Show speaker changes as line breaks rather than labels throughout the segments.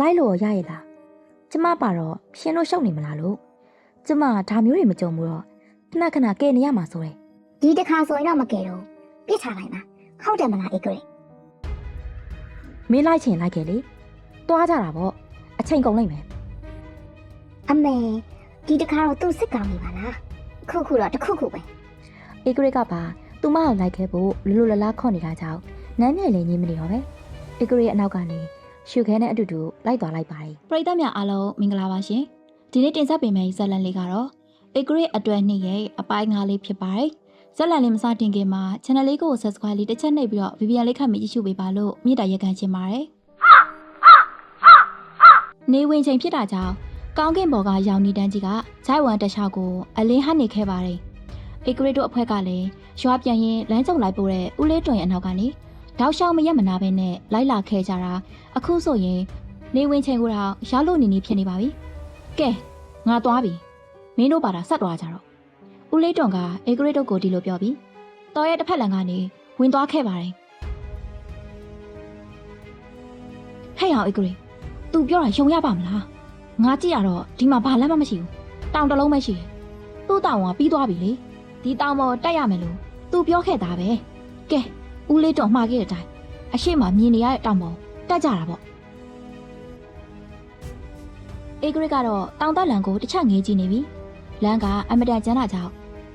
လိုက်လို့ရရဲ့လားကျမပါတော့ရှင်းလို့ရှုပ်နေမလားလို့ကျမဒါမျိုးတွေမကြုံဘူးတော့ခဏခဏကဲနေရမှာဆိုရယ်
ဒီတစ်ခါဆိုရင်တော့မကယ်တော့ပြစ်ချလိုက်ပါဟုတ်တယ်မလားဧကရေ
မင်းလိုက်ချင်လိုက်ခဲ့လေတွားကြတာပေါ့အချိန်ကုန်လိမ့်မယ်
အမေဒီတစ်ခါတော့သူ့စစ်ကောင်နေပါလားခုခုတော့တစ်ခုခုပဲ
ဧကရစ်ကပါသူမအောင်လိုက်ခဲ့ဖို့လူလူလလားခေါ့နေတာကြောင့်နမ်းမြဲလည်းညင်းမနေတော့ပဲဧကရစ်ရဲ့အနောက်ကနေ ရှုခဲနဲ့အတူတူလိုက်သွားလိုက်ပါတယ်
ပရိသတ်များအားလုံးမင်္ဂလာပါရှင်ဒီနေ့တင်ဆက်ပေးမယ့်ဇာတ်လမ်းလေးကတော့ Agree အတွက်နှစ်ရဲ့အပိုင်းငါးလေးဖြစ်ပါတယ်ဇာတ်လမ်းလေးမစတင်ခင်မှာ channel လေးကို subscribe လေးတစ်ချက်နှိပ်ပြီးတော့ VPN လေးခတ်မိကြည့်ရှုပေးပါလို့မြစ်တာရက်ခံချင်ပါတယ်နေဝင်ချိန်ဖြစ်တာကြောင့်ကောင်းကင်ဘော်ကရောင်နီတန်းကြီးကဂျိုက်ဝမ်တခြားကိုအလင်းဟနေခဲ့ပါတယ် Agree တို့အဖွဲ့ကလည်းရွာပြန်ရင်လမ်းကြုံလိုက်ပို့တဲ့ဦးလေးတွင်အနောက်ကနေ တောက်လျှောက်မရက်မနာပဲနဲ့လိုက်လာခဲ့ကြတာအခုဆိုရင်နေဝင်ချိန်ကိုတော့ရောက်လို့နေနေဖြစ်နေပါပြီ။ကဲငါသွားပြီ။မင်းတို့ပါတာဆက်သွားကြတော့။ဦးလေးတွန်ကအေဂရစ်တို့ကိုဒီလိုပြောပြီးတော်ရဲ့တစ်ဖက်လန်ကနေဝင်သွားခဲ့ပါတယ်။ဟဲ့အောင်အေဂရစ် तू ပြောတာယုံရပါမလား။ငါကြည့်ရတော့ဒီမှာဘာလမ်းမှမရှိဘူး။တောင်တစ်လုံးပဲရှိတယ်။သူ့တောင်ကပြီးသွားပြီလေ။ဒီတောင်ပေါ်တက်ရမယ်လို့ तू ပြောခဲ့တာပဲ။ကဲ ဦးလေးတွန်မှားခဲ့တဲ့အတိုင်းအရှိမမြင်နေရတဲ့တောင်ပေါ်တက်ကြတာပေါ့။အေဂရစ်ကတော့တောင်တက်လန်ကိုတစ်ချက်ငေးကြည့်နေပြီ။လန်ကအမတန်ကျန်းတာကြောင့်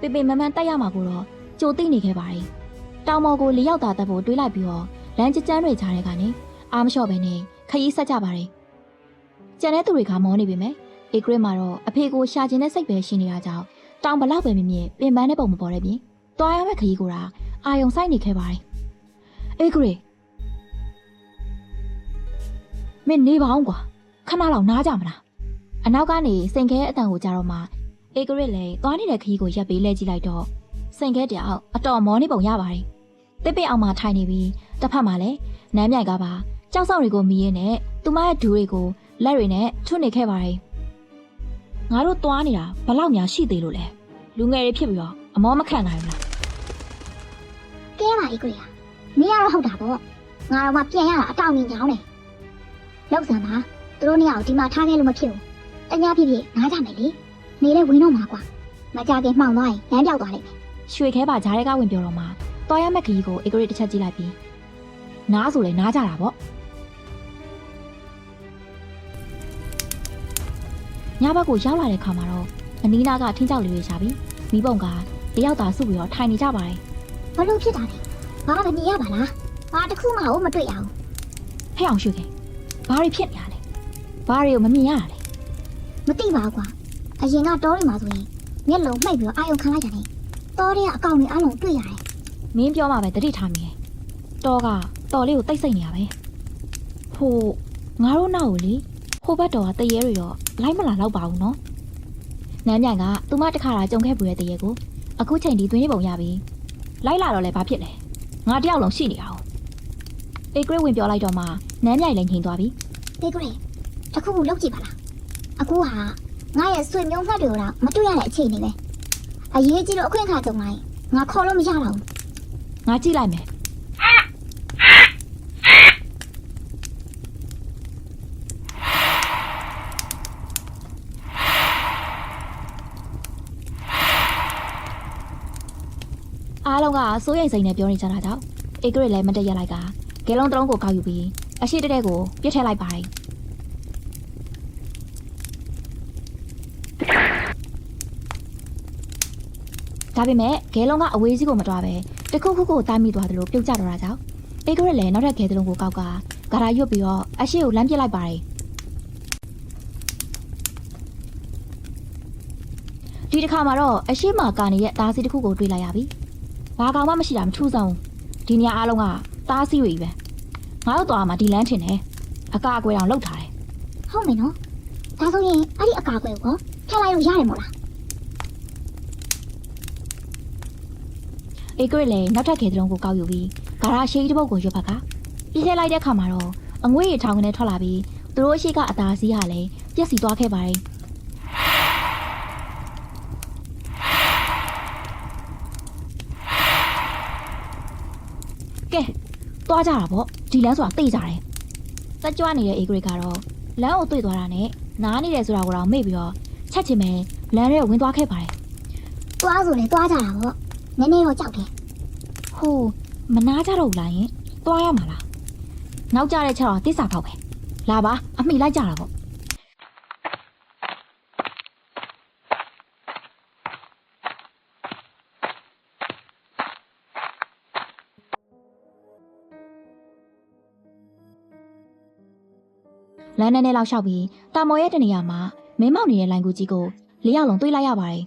ပေပေမမန်တက်ရမှာကိုတော့ကြိုသိနေခဲ့ပါတယ်။တောင်ပေါ်ကိုလျောက်တာတက်ဖို့တွေးလိုက်ပြီးတော့လန်ကျကျန်းတွေကြားထဲကနေအာမလျှော့ပဲနဲ့ခရီးဆက်ကြပါတယ်။ကျန်တဲ့သူတွေကမောနေပေမဲ့အေဂရစ်မှာတော့အဖေကိုရှာကျင်တဲ့စိတ်ပဲရှိနေတာကြောင့်တောင်ဘလောက်ပဲမြင်မြင်ပင်ပန်းတဲ့ပုံမပေါ်တဲ့ပြင်တွားရမယ့်ခရီးကိုတာအာယုံဆိုင်နေခဲ့ပါတယ်။ အေဂရစ်မင်းနေပါအောင်ကွာခဏလောက်နားကြမလားအနောက်ကနေစိန်ခဲအတန်ကိုကြားတော့မှအေဂရစ်လည်းသွားနေတဲ့ခရီးကိုရပ်ပေးလဲကြည့်လိုက်တော့စိန်ခဲတယောက်အတော်မောနေပုံရပါတယ်။တစ်ပိတ်အောင်မှထိုင်နေပြီးတစ်ဖက်မှာလည်းနမ်းမြိုင်ကပါကြောက်ဆောင်တွေကိုမီးရဲနဲ့သူမရဲ့ဒူးတွေကိုလက်တွေနဲ့ထွတ်နေခဲ့ပါတယ်။ငါတို့သွားနေတာဘလောက်များရှိသေးလို့လဲ။လူငယ်တွေဖြစ်ပြီးတော့အမောမခံနိုင်ဘူးလား
ကဲပါဧကရေမ င်းကတော့ဟုတ်တာပေါ့ငါတော့မှပြန်ရတာအတောင်ကြီးညောင်းတယ်လောက်စမ်းပါသူတို့နှစ်ယောက်ဒီမှာထားခဲ့လို့မဖြစ်ဘူးတ냐ဖြစ်ဖြစ်နားကြမယ်လေနေတဲ့ဝင်းတော့မှာကွာမကြခင်မှောင်သွားရင်လမ်းပြောက်သွားလိမ့်မယ်။
ရွှေခဲပါဂျားတွေကဝင်ပြောတော့မှသွားရမယ့်ခရီးကိုအေဂရစ်တစ်ချက်ကြည့်လိုက်ပြီးနားဆိုလဲနားကြတာပေါ့။ညဘက်ကိုရောက်လာတဲ့ခါမှာတော့အနီးနားကထင်းကြောက်လေးတွေရှာပြီးမိဘုံကတယောက်သာစုပြီးတော့ထိုင်နေကြပါတယ်
ဘလို့ဖြစ်တာလဲ ဘာမှမမြင်ရပါလားဘာတစ်ခုမှမတွေ့ရအောင်။
ဟဲ့အောင်ရွှေခဲဘာတွေဖြစ်နေရလဲ။ဘာတွေကိုမမြင်ရတာလဲ
မသိပါဘူးကွာအရင်ကတောတွေမှာဆိုရင်မျက်လုံးမှိတ်ပြီးတော့အာယုံခံလိုက်ရတယ်တောတွေကအကောင်တွေအလုံးတွေ့ရတယ်။
မင်းပြောမှပဲတတိထားမိတယ်။တော်ကတော်လေးကိုတိတ်ဆိတ်နေရပဲ။ဟိုငါတို့နောက်ကိုလေဟိုဘက်တော်ကတရေတွေတော့လိုက်မလာတော့ပါဘူးနော်။နန်းမြိုင်ကသူမတစ်ခါလာကြုံခဲ့ပူတဲ့တရေကိုအခုချိန်ဒီသွင်းပုံရပြီ။လိုက်လာတော့လဲဘာဖြစ်လဲ။ ငါတယောက်လုံးရှိနေတာ哦။အေဂရစ်ဝင်ပြောလိုက်တော့မှနန်းမြိုင်လည်းငြိမ်သွားပြီ
ဒီကလေးတစ်ခုခုလောက်ကြည့်ပါလားအခုဟာငါရဲ့ဆွေမျိုးမှတ်တွေကိုတော့မတွေ့ရတဲ့အခြေအနေပဲအရေးကြီးလို့အခွင့်အခါကြုံလိုက်ငါခေါ်လို့မရတော့ဘူး။
ငါကြည့်လိုက်မယ်။ အားလုံးကစိုးရိမ်စိတ်နဲ့ပြောနေကြတာကြောင့်အေဂရစ်လည်းမတက်ရက်လိုက်ကဂဲလုံးတစ်လုံးကိုကောက်ယူပြီးအရှိတက်တဲ့ကိုပြစ်ထည့်လိုက်ပါတယ်ဒါပေမဲ့ဂဲလုံးကအဝေးစီးကိုမတွားပဲတခုခုကိုတိုင်းမိသွားတယ်လို့ပြုတ်ကျတော့တာကြောင့်အေဂရစ်လည်းနောက်ထပ်ဂဲတစ်လုံးကိုကောက်ကဂါရာရွတ်ပြီးတော့အရှိကိုလမ်းပြစ်လိုက်ပါတယ်ဒီတစ်ခါမှာတော့အရှိမာကာနေရဲ့သားစီတစ်ခုကိုတွေ့လိုက်ရပြီ ဘာကောင်မှမရှိတာမထူးဆောင်ဘူးဒီနေရာအားလုံးကတားစီးတွေကြီးပဲငါတို့သွားမှာဒီလမ်းထင်တယ်အကအကွယ်အောင်လောက်ထားတယ်
ဟုတ်မယ်နော်ဒါဆိုရင်အဲ့ဒီအကာအကွယ်ကိုထည့်လိုက်လို့ရတယ်မို့လား
အေဂရစ်လည်းနောက်ထပ်ခဲတုံးကိုကောက်ယူပြီးဂါရာရှိတစ်ပုတ်ကိုရွတ်ဖက်ကပြည့်ထည့်လိုက်တဲ့ခါမှာတော့အငွေ့ရထောင်ကနေထွက်လာပြီးသူတို့ရှိကအသားစီးဟာလည်းပြက်စီသွားခဲ့ပါတယ် သွားကြတာပေါ့ဒီလမ်းဆိုတာသိကြတယ်တက်ကြွနေတဲ့အေဂရစ်ကတော့လမ်းကိုတွေ့သွားတာနဲ့နားနေတယ်ဆိုတာကိုတော့မေ့ပြီးတော့ချက်ချင်မယ်လမ်းထဲကိုဝင်သွားခဲ့ပါတယ်
သွားဆိုလေသွားကြတာပေါ့နည်းနည်းတော့ကြောက်တယ်
ဟိုးမနာကြတော့ဘူးလားယင်သွားရမှာလားနောက်ကြတဲ့ချက်တော့တိစ္ဆာဖောက်ပဲလာပါအမိလိုက်ကြတာပေါ့ လမ်းနဲ့နဲ့လောက်လျှောက်ပြီးတာမော်ရဲ့တနေရာမှာမင်းမောက်နေတဲ့လိုင်ကူကြီးကိုလေးယောက်လုံးတွေးလိုက်ရပါတယ်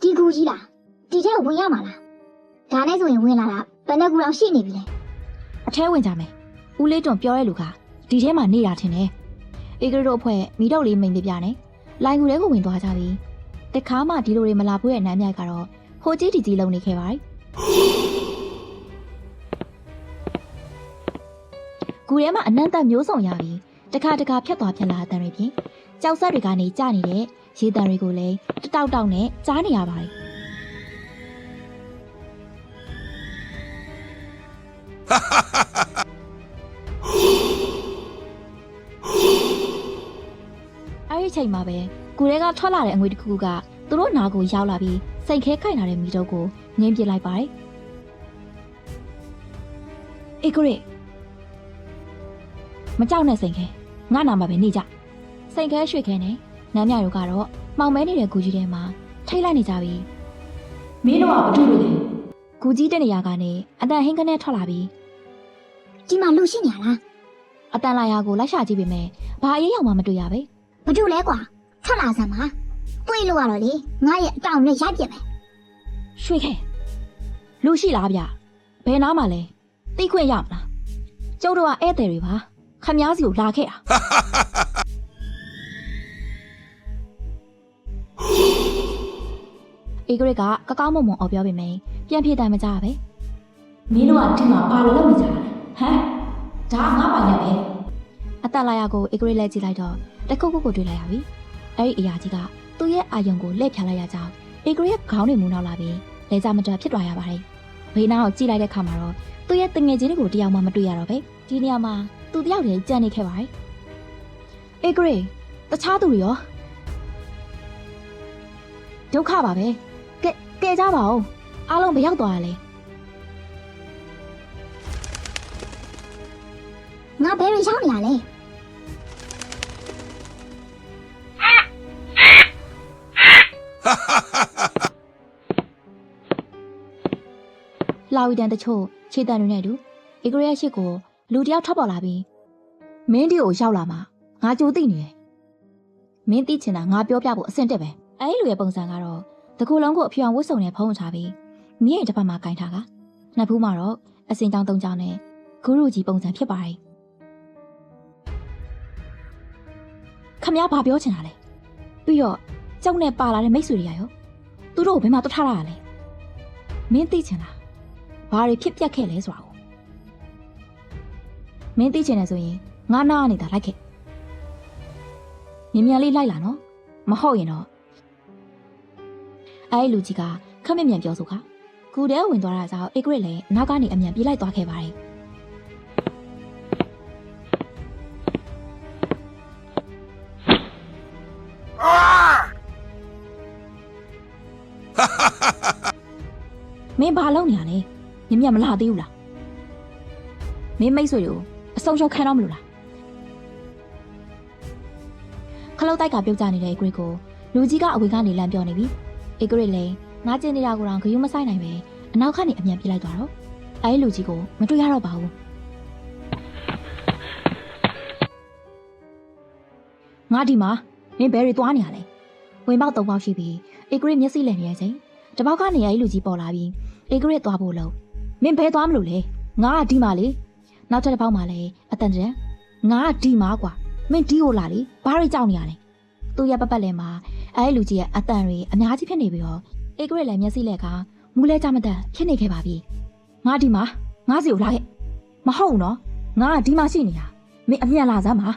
ဒီကူကြီးလားဒီထဲကိုဝင်ရမှာလားဒါနဲ့ဆိုရင်ဝင်လာတာဘယ်နဲ့ကူတော့ရှိနေပြီလဲ
အထဲဝင်ကြမယ်ဦးလေးတွန်ပြောတဲ့လူကဒီထဲမှာနေတာထင်တယ်အေဂရတို့အဖွဲ့မိတော့လေးမိန်ပြပြနဲ့လိုင်ကူထဲကိုဝင်သွားကြပြီတခါမှဒီလိုတွေမလာဘူးရဲ့နမ်းမြိုက်ကတော့ဟိုကြီးတီကြီးလုံနေခဲ့ပါတယ်ကူထဲမှာအနံ့တက်မျိုးစုံရပြီ တခါတခါဖြတ်သွားဖြတ်လာတဲ့တွေဖြင့်ကြောက်ဆက်တွေကနေကြာနေတဲ့ရေတံတွေကိုလည်းတတောက်တောက်နဲ့ကြားနေရပါတယ်အဲ့ဒီအချိန်မှာပဲကိုရဲကထွက်လာတဲ့အငွေတစ်ခုခုကသူတို့နာကိုရောက်လာပြီးစိတ်ခဲခိုင်လာတဲ့မိတုပ်ကိုငင်းပစ်လိုက်ပါတယ်။အေးကိုရဲ မကြောက်နဲ့စိတ်ခဲငါနာမှာပဲနေကြ။စိတ်ခဲရွှေခဲနဲ့နမ်းမြတို့ကတော့မှောင်မဲနေတဲ့ကူကြီးထဲမှာထိတ်လိုက်နေကြပြီ။မင်းတို့ကဘာလို့လဲ။ကူကြီးတဲ့နေရာကနေအတန်ဟင်းကနေထွက်လာပြီး
ဒီမှာလူရှိနေရလား
အတန်လာရာကိုလိုက်ရှာကြည့်ပေမဲ့ဘာအရေးရောက်မှမတွေ့ရပဲ
ဘာလို့လဲကွာထွက်လာစမ်းပါတွေ့လို့ရတော့လေငါရဲ့အတောင်နဲ့ရိုက်ပြစ်မယ်။
ရွှေခဲလူရှိလားဗျ။ဘယ်နားမှာလဲ။သိခွင့်ရမလား။ကျုပ်တို့ကဧည့်သည်တွေပါ။ ခမားစီကိုလာခဲ့တာ။အေဂရစ်ကကကောင်းမုံမုံအော်ပြောပေမဲ့ပြန်ပြေးတိုင်မကြပဲ။မင်းတို့ကဒီမှာပါလို့လုပ်နေကြတာလဲ။ဟမ်။ဒါငါပိုင်ရပဲ။အတန်လာရကိုအေဂရစ်လဲကြည့်လိုက်တော့တခုခုကိုတွေ့လိုက်ရပြီ။အဲ့ဒီအရာကြီးကသူ့ရဲ့အာယုံကိုလှည့်ဖြာလိုက်ရကြောင်းအေဂရစ်ရဲ့ခေါင်းတွေမူနောက်လာပြီးလဲကြမတော်ဖြစ်သွားရပါတယ်။ဘေးနားကိုကြည့်လိုက်တဲ့ခါမှာတော့သူ့ရဲ့တငယ်ချင်းတွေကိုတယောက်မှမတွေ့ရတော့ပဲ။ဒီနေရာမှာ သူတယောက်တည်းကြံ့နေခဲ့ပါတယ်။အေဂရစ်တခြားသူတွေရောဒုက္ခပါပဲ။ကဲကဲကြပါဦး။အားလုံးဘယ်ရောက်သွားရလဲ
ငါဘယ်လိုရောက်နေရလဲ။
လာဝီတန်တချို့ခြေတံတွေနဲ့အတူအေဂရစ်ရဲ့ရှစ်ကို လူတယောက်ထွက်ပေါ်လာပြီးမင်းဒီကိုရောက်လာမှာငါကြိုသိနေတယ်။မင်းသိချင်တာငါပြောပြဖို့အဆင်တက်ပဲ။အဲဒီလူရဲ့ပုံစံကတော့တကူလုံးကိုအဖြူအောင်ဝတ်စုံနဲ့ဖုံးချပြီးမြင်းရဲ့တစ်ဖက်မှာကင်ထားကနှစ်ဖူးမှာတော့အစင်ကြောင်သုံးကြောင်နဲ့ဂုရုကြီးပုံစံဖြစ်ပါတယ်။ခမ ्या ဘာပြောချင်တာလဲ။ပြီးတော့ကြောက်နဲ့ပါလာတဲ့မိတ်ဆွေတွေကရောသူတို့ကိုဘယ်မှာတွတ်ထားတာလဲ။မင်းသိချင်လား။ဘာတွေဖြစ်ပျက်ခဲ့လဲဆိုတာကို မင်းသိချင်တယ်ဆိုရင်ငါနာနေတာလိုက်ခဲ့။မြင်မြန်လေးလိုက်လာနော်။မဟုတ်ရင်တော့အဲ့ဒီလူကြီးကခက်မြက်မြန်ပြောဆိုခါကူတဲဝင်သွားတာကြောင့်အေဂရစ်လည်းနောက်ကနေအမြန်ပြေးလိုက်သွားခဲ့ပါတယ်။မင်းဘာလုပ်နေရလဲမြင်မြတ်မလာသေးဘူးလားမင်းမိတ်ဆွေတွေကို အဆုံးရှုံးခံတော့မလို့လားခလုတ်တိုက်ကပြုတ်ကျနေတဲ့ Egret ကိုလူကြီးကအဝေကနေလမ်းပြောနေပြီ Egret လည်းငါကျင်နေတာကိုတော့ဂယုမဆိုင်နိုင်ပဲအနောက်ကနေအမြန်ပြေးလိုက်သွားတော့အဲလူကြီးကိုမတွေ့ရတော့ပါဘူးငါဒီမှာမင်းဘယ်တွေသွားနေရလဲဝင်ပေါက်သုံးပေါက်ရှိပြီး Egret မျက်စိလည်နေတဲ့အချိန်တပေါက်ကနေအဲလူကြီးပေါ်လာပြီးအေဂရစ်သွားဖို့လို့မင်းဘဲသွားမလို့လေငါကဒီမှာလေ နောက်ထပ်တစ်ပေါက်မှာလေအတန်တန်ငါကဒီမှာကွာမင်းဒီကိုလာလေဘာတွေကြောက်နေရလဲသူ့ရဲ့ပတ်ပတ်လဲမှာအဲလူကြီးရဲ့အတန်တွေအများကြီးဖြစ်နေပြီးတော့အေဂရစ်လည်းမျက်စိလက်ကမူးလဲကြမတန်ဖြစ်နေခဲ့ပါပြီငါဒီမှာငါစီကိုလာခဲ့မဟုတ်ဘူးနော်ငါကဒီမှာရှိနေတာမင်းအမြန်လာစမ်းပါ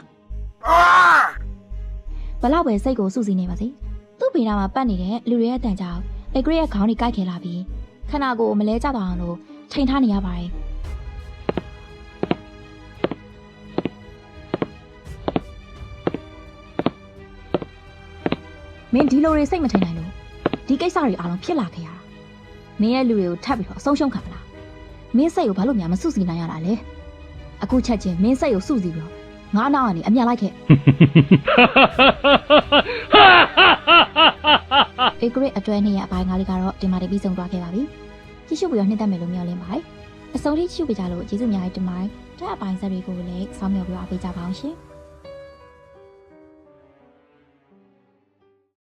ဘလောက်ပဲစိတ်ကိုစူစီနေပါစေသူ့ဘေးနားမှာပတ်နေတဲ့လူတွေရဲ့အတန်ကြောင့်အေဂရစ်ရဲ့ခေါင်းတွေကိုက်ခဲလာပြီးခန္ဓာကိုယ်မလဲကျသွားအောင်လို့ချိန်ထားနေရပါတယ် မင်းဒီလိုတွေစိတ်မထင်နိုင်လို့ဒီကိစ္စတွေအားလုံးဖြစ်လာခဲ့ရတာမင်းရဲ့လူတွေကိုထပ်ပြီးတော့အဆုံးရှုံးခံမလားမင်းစိတ်ကိုဘာလို့များမစုစည်းနိုင်ရတာလဲအခုချက်ချင်းမင်းစိတ်ကိုစုစည်းပြီးတော့ငါနောက်ကနေအမြန်လိုက်ခဲ့ဧကရစ်အတွဲနှစ်ရအပိုင်းကားလေးကတော့ဒီမှာတပြီးဆုံးသွားခဲ့ပါပြီကြည့်ရှုပြီးတော့နှစ်သက်မယ်လို့မျှော်လင့်ပါတယ်အဆုံးထိကြည့်ရှုပေးကြလို့ကျေးဇူးအများကြီးတင်ပါတယ်တဲ့အပိုင်းဆက်တွေကိုလည်းစောင့်မျှော်ပြီးတော့အားပေးကြပါအောင်ရှင်